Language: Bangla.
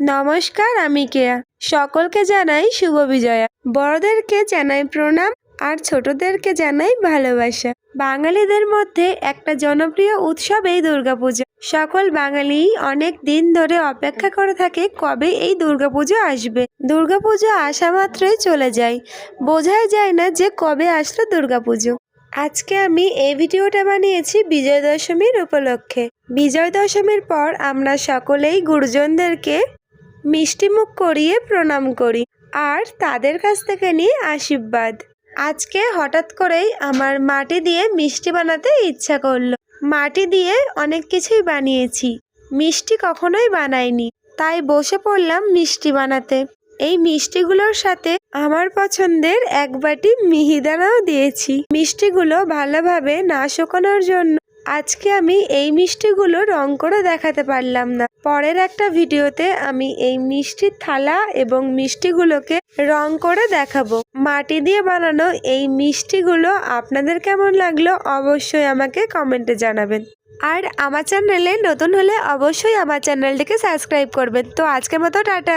নমস্কার, আমি কেয়া। সকলকে জানাই শুভ বিজয়া। বড়দেরকে জানাই প্রণাম আর ছোটদেরকে জানাই ভালোবাসা। বাঙালিদের মধ্যে একটা জনপ্রিয় উৎসব এই দুর্গাপুজো। সকল বাঙালি অনেক দিন ধরে অপেক্ষা করে থাকে কবে এই দুর্গাপুজো আসবে। দুর্গাপুজো আসা মাত্রই চলে যায়। বোঝাই যায় না যে কবে আসলো দুর্গাপুজো। আজকে আমি এই ভিডিওটা বানিয়েছি বিজয় দশমীর উপলক্ষে। বিজয় দশমীর পর আমরা সকলেই গুরুজনদেরকে মিষ্টিমুখ করিয়ে প্রণাম করি আর তাদের কাছ থেকে নিই আশীর্বাদ। আজকে হঠাৎ করেই আমার মাটি দিয়ে মিষ্টি বানাতে ইচ্ছা করল। মাটি দিয়ে অনেক কিছুই বানিয়েছি। মিষ্টি কখনোই বানাইনি, তাই বসে পড়লাম মিষ্টি বানাতে। এই মিষ্টিগুলোর সাথে আমার পছন্দের এক বাটি মিহিদানাও দিয়েছি। মিষ্টিগুলো ভালোভাবে না শুকানোর জন্য আজকে আমি এই মিষ্টিগুলো রং করে দেখাতে পারলাম না। পরের একটা ভিডিওতে আমি এই মিষ্টির থালা এবং মিষ্টিগুলোকে রং করে দেখাবো। মাটি দিয়ে বানানো এই মিষ্টিগুলো আপনাদের কেমন লাগল অবশ্যই আমাকে কমেন্টে জানাবেন। আর আমার চ্যানেলে নতুন হলে অবশ্যই আমার চ্যানেলটিকে সাবস্ক্রাইব করবেন। তো আজকের মতো টাটা।